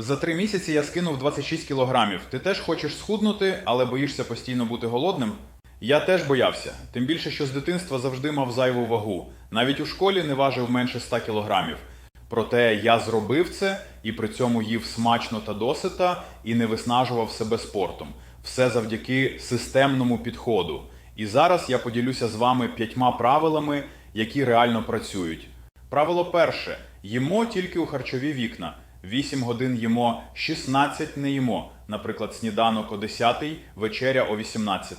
За три місяці я скинув 26 кілограмів. Ти теж хочеш схуднути, але боїшся постійно бути голодним? Я теж боявся, тим більше, що з дитинства завжди мав зайву вагу. Навіть у школі не важив менше 100 кілограмів. Проте я зробив це і при цьому їв смачно та досита і не виснажував себе спортом. Все завдяки системному підходу. І зараз я поділюся з вами п'ятьма правилами, які реально працюють. Правило перше: їмо тільки у харчові вікна. 8 годин їмо, 16 не їмо. Наприклад, сніданок о 10, вечеря о 18.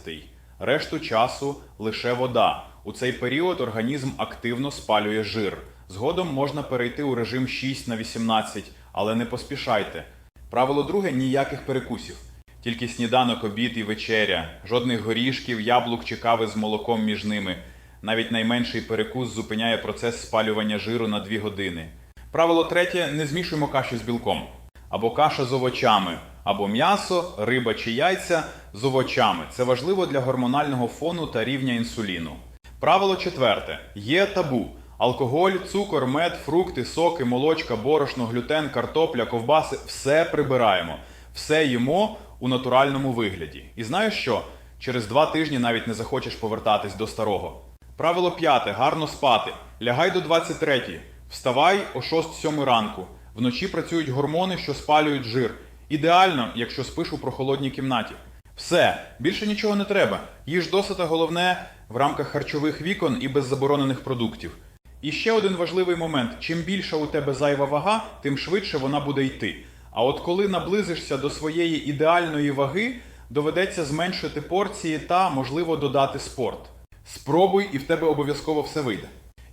Решту часу лише вода. У цей період організм активно спалює жир. Згодом можна перейти у режим 6 на 18, але не поспішайте. Правило друге ніяких перекусів. Тільки сніданок, обід і вечеря, жодних горішків, яблук чи кави з молоком між ними. Навіть найменший перекус зупиняє процес спалювання жиру на 2 години. Правило третє не змішуємо каші з білком. Або каша з овочами, або м'ясо, риба чи яйця з овочами. Це важливо для гормонального фону та рівня інсуліну. Правило четверте: є табу. Алкоголь, цукор, мед, фрукти, соки, молочка, борошно, глютен, картопля, ковбаси все прибираємо. Все їмо у натуральному вигляді. І знаєш що? Через два тижні навіть не захочеш повертатись до старого. Правило п'яте гарно спати. Лягай до 23. Вставай о 6-7 ранку. Вночі працюють гормони, що спалюють жир. Ідеально, якщо спиш у прохолодній кімнаті. Все, більше нічого не треба. Їж досита головне в рамках харчових вікон і без заборонених продуктів. І ще один важливий момент: чим більша у тебе зайва вага, тим швидше вона буде йти. А от коли наблизишся до своєї ідеальної ваги, доведеться зменшити порції та, можливо, додати спорт. Спробуй і в тебе обов'язково все вийде.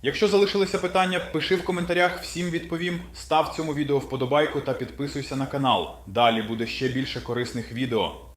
Якщо залишилися питання, пиши в коментарях, всім відповім. Став цьому відео вподобайку та підписуйся на канал. Далі буде ще більше корисних відео.